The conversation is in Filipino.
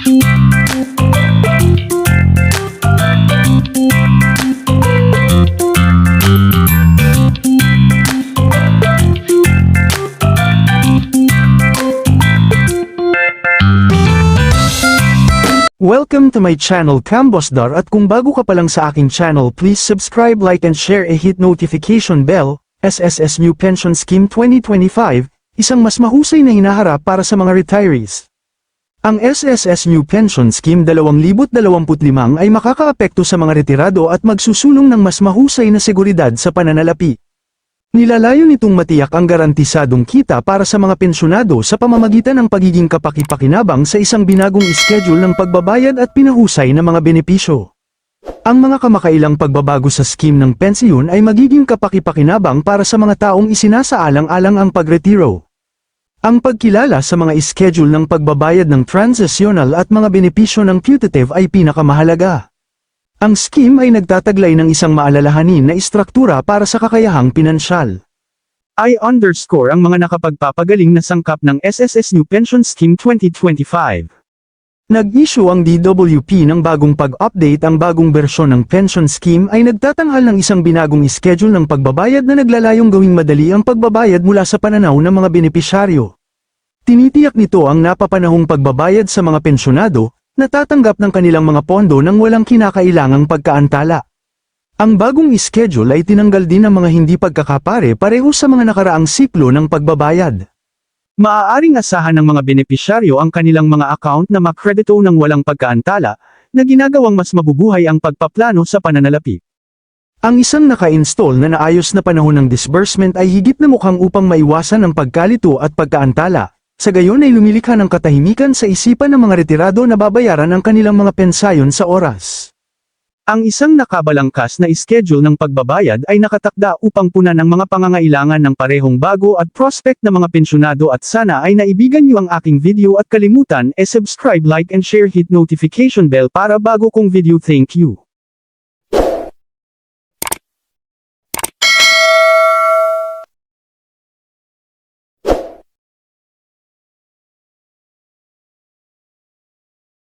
Welcome to my channel Cambosdar at kung bago ka pa lang sa aking channel please subscribe like and share e hit notification bell, SSS New Pension Scheme 2025, isang mas mahusay na hinaharap para sa mga retirees. Ang SSS New Pension Scheme 2025 ay makakaapekto sa mga retirado at magsusulong ng mas mahusay na seguridad sa pananalapi. Nilalayo nitong matiyak ang garantisadong kita para sa mga pensyonado sa pamamagitan ng pagiging kapakipakinabang sa isang binagong schedule ng pagbabayad at pinahusay na mga benepisyo. Ang mga kamakailang pagbabago sa scheme ng pensiyon ay magiging kapakipakinabang para sa mga taong isinasaalang-alang ang pagretiro. Ang pagkilala sa mga schedule ng pagbabayad ng transitional at mga benepisyo ng putative ay pinakamahalaga. Ang scheme ay nagtataglay ng isang maalalahanin na istruktura para sa kakayahang pinansyal. I underscore ang mga nakapagpapagaling na sangkap ng SSS New Pension Scheme 2025. Nag-issue ang DWP ng bagong pag-update ang bagong bersyon ng pension scheme ay nagtatanghal ng isang binagong schedule ng pagbabayad na naglalayong gawing madali ang pagbabayad mula sa pananaw ng mga benepisyaryo. Tinitiyak nito ang napapanahong pagbabayad sa mga pensyonado, natatanggap ng kanilang mga pondo nang walang kinakailangang pagkaantala. Ang bagong schedule ay tinanggal din ang mga hindi pagkakapare pareho sa mga nakaraang siklo ng pagbabayad. Maaaring asahan ng mga benepisyaryo ang kanilang mga account na makredito ng walang pagkaantala, na ginagawang mas mabubuhay ang pagpaplano sa pananalapi. Ang isang naka-install na naayos na panahon ng disbursement ay higit na mukhang upang maiwasan ang pagkalito at pagkaantala, sa gayon ay lumilikha ng katahimikan sa isipan ng mga retirado na babayaran ang kanilang mga pensayon sa oras. Ang isang nakabalangkas na schedule ng pagbabayad ay nakatakda upang punan ang mga pangangailangan ng parehong bago at prospect na mga pensyonado at sana ay naibigan niyo ang aking video at kalimutan e subscribe like and share hit notification bell para bago kong video thank you.